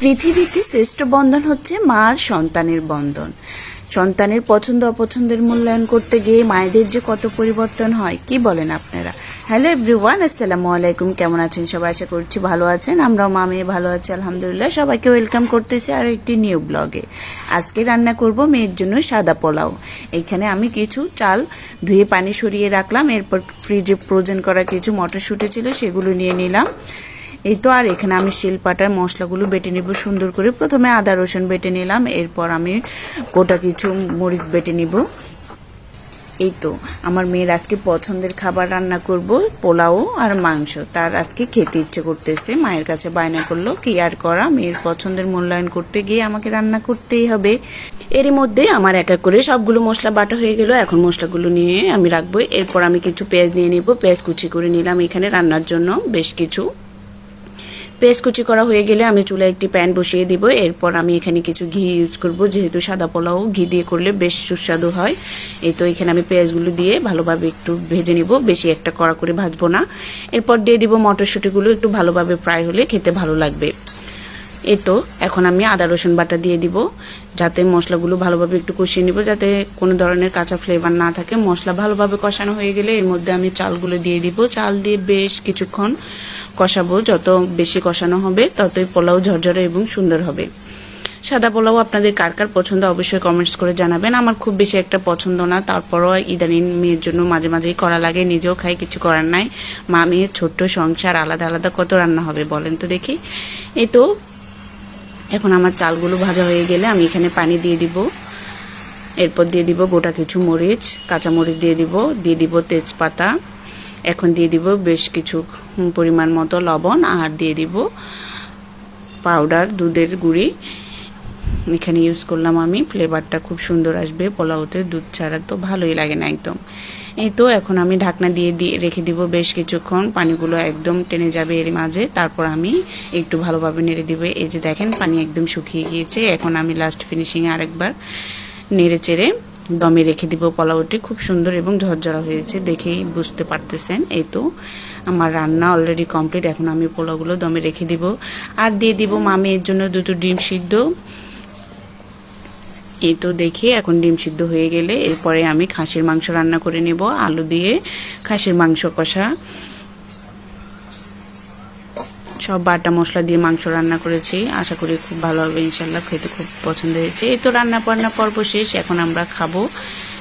পৃথিবীতে শ্রেষ্ঠ বন্ধন হচ্ছে মা আর সন্তানের বন্ধন। সন্তানের পছন্দ অপছন্দের মূল্যায়ন করতে গিয়ে মায়েদের যে কত পরিবর্তন হয়, কি বলেন আপনারা? হ্যালো এভরিওয়ান আসসালামু আলাইকুম। কেমন আছেন সবাই? আশা করছি ভালো আছেন। আমরাও মা মেয়ে ভালো আছি, আলহামদুলিল্লাহ। সবাইকে ওয়েলকাম করতেছি আর একটি নিউ ব্লগে আজকে রান্না করব মেয়ের জন্য সাদা পোলাও। এখানে আমি কিছু চাল ধুয়ে পানি সরিয়ে রাখলাম। এরপর ফ্রিজে ফ্রোজেন করা কিছু মটরশুঁটি ছিল, সেগুলো নিয়ে নিলাম। এই তো আর এখানে আমি শিলপাটার মশলাগুলো বেটে নিব সুন্দর করে। প্রথমে আদা রসুন বেটে নিলাম, এরপর আমি গোটা কিছু মরিচ বেটে নিব। এই তো, আমার মেয়ের আজকে পছন্দের খাবার রান্না করব, পোলাও আর মাংস। তার আজকে খেতে ইচ্ছে করতেছে, মায়ের কাছে বায়না করল, কি আর করা, মেয়ের পছন্দের মূল্যায়ন করতে গিয়ে আমাকে রান্না করতেই হবে। এরই মধ্যে আমার এক এক করে সবগুলো মশলা বাটা হয়ে গেল। এখন মশলাগুলো নিয়ে আমি রাখব। এরপর আমি কিছু পেঁয়াজ নিয়ে নিব, পেঁয়াজ কুচি করে নিলাম এখানে রান্নার জন্য, বেশ কিছু। পেস্ট কুচি করা হয়ে গেলে আমি চুলায় একটি প্যান বসিয়ে দিব। এরপর আমি এখানে কিছু ঘি ইউজ করব। যেহেতু সাদা পোলাও ঘি দিয়ে করলে বেশ সুস্বাদু হয়। এই তো এখানে আমি পেঁয়াজগুলো দিয়ে ভালোভাবে একটু ভেজে নিব। বেশি একটা কড়া করে ভাজবো না। এরপর দিয়ে দিব মটরশুঁটিগুলো একটু ভালোভাবে ফ্রাই হলে খেতে ভালো লাগবে। এই তো এখন আমি আদা, রসুন বাটা দিয়ে দিব। যাতে মশলাগুলো ভালোভাবে একটু কষিয়ে নিব। যাতে কোনো ধরনের কাঁচা ফ্লেভার না থাকে। মশলা ভালোভাবে কষানো হয়ে গেলে এর মধ্যে আমি চালগুলো দিয়ে দিব। চাল দিয়ে বেশ কিছুক্ষণ কষাবো, যত বেশি কষানো হবে, ততই পোলাও ঝরঝরে এবং সুন্দর হবে। সাদা পোলাও আপনাদের কার কার পছন্দ অবশ্যই কমেন্টস করে জানাবেন। আমার খুব বেশি একটা পছন্দ না, তারপরও ইদানিং মেয়ের জন্য মাঝে মাঝেই করা লাগে, নিজেও খাই, কিছু করার নাই। মা, মেয়ের ছোট্ট সংসার, আলাদা আলাদা কত রান্না হবে বলেন তো দেখি। এই তো, এখন আমার চালগুলো ভাজা হয়ে গেলে আমি এখানে পানি দিয়ে দিব। এরপর দিয়ে দিব গোটা কিছু মরিচ কাঁচা মরিচ দিয়ে দিব দিয়ে দিব তেজপাতা। এখন দিয়ে দিব বেশ কিছু পরিমাণ মতো লবণ, আর দিয়ে দিব পাউডার, দুধের গুঁড়ি। এখানে ইউজ করলাম আমি ফ্লেভারটা খুব সুন্দর আসবে পোলাওতে, দুধ ছাড়া তো ভালোই লাগে না একদম। এই তো এখন আমি ঢাকনা দিয়ে দিয়ে রেখে দিব বেশ কিছুক্ষণ, পানিগুলো একদম টেনে যাবে এর মাঝে। তারপর আমি একটু ভালোভাবে নেড়ে দিব। এই যে দেখেন, পানি একদম শুকিয়ে গিয়েছে। এখন আমি লাস্ট ফিনিশিংয়ে আরেকবার নেড়ে চেড়ে দমে রেখে দিব পোলাওটি। খুব সুন্দর এবং ঝরঝরা হয়েছে দেখেই বুঝতে পারতেছেন এই তো। আমার রান্না অলরেডি কমপ্লিট এখন আমি পোলাওগুলো দমে রেখে দিব। আর দিয়ে দিব মামের জন্য দুটো ডিম সিদ্ধ। এই তো দেখি, এখন ডিম সিদ্ধ হয়ে গেলে এরপরে আমি খাসির মাংস রান্না করে নেব, আলু দিয়ে খাসির মাংস কষা। সব বাটা মশলা দিয়ে মাংস রান্না করেছি। আশা করি খুব ভালো হবে ইনশাল্লাহ খেতে খুব পছন্দ হয়েছে। এই তো রান্না বান্না পর্ব শেষ। এখন আমরা খাব।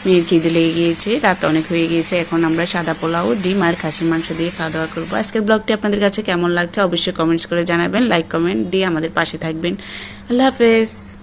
মেয়ের খিদে লেগে গিয়েছে। রাত অনেক হয়ে গিয়েছে। এখন আমরা সাদা পোলাও, ডিম আর খাসির মাংস দিয়ে খাওয়া দাওয়া করব। আজকের ব্লগটি আপনাদের কাছে কেমন লাগছে অবশ্যই কমেন্টস করে জানাবেন। লাইক, কমেন্ট দিয়ে আমাদের পাশে থাকবেন। আল্লাহ হাফেজ।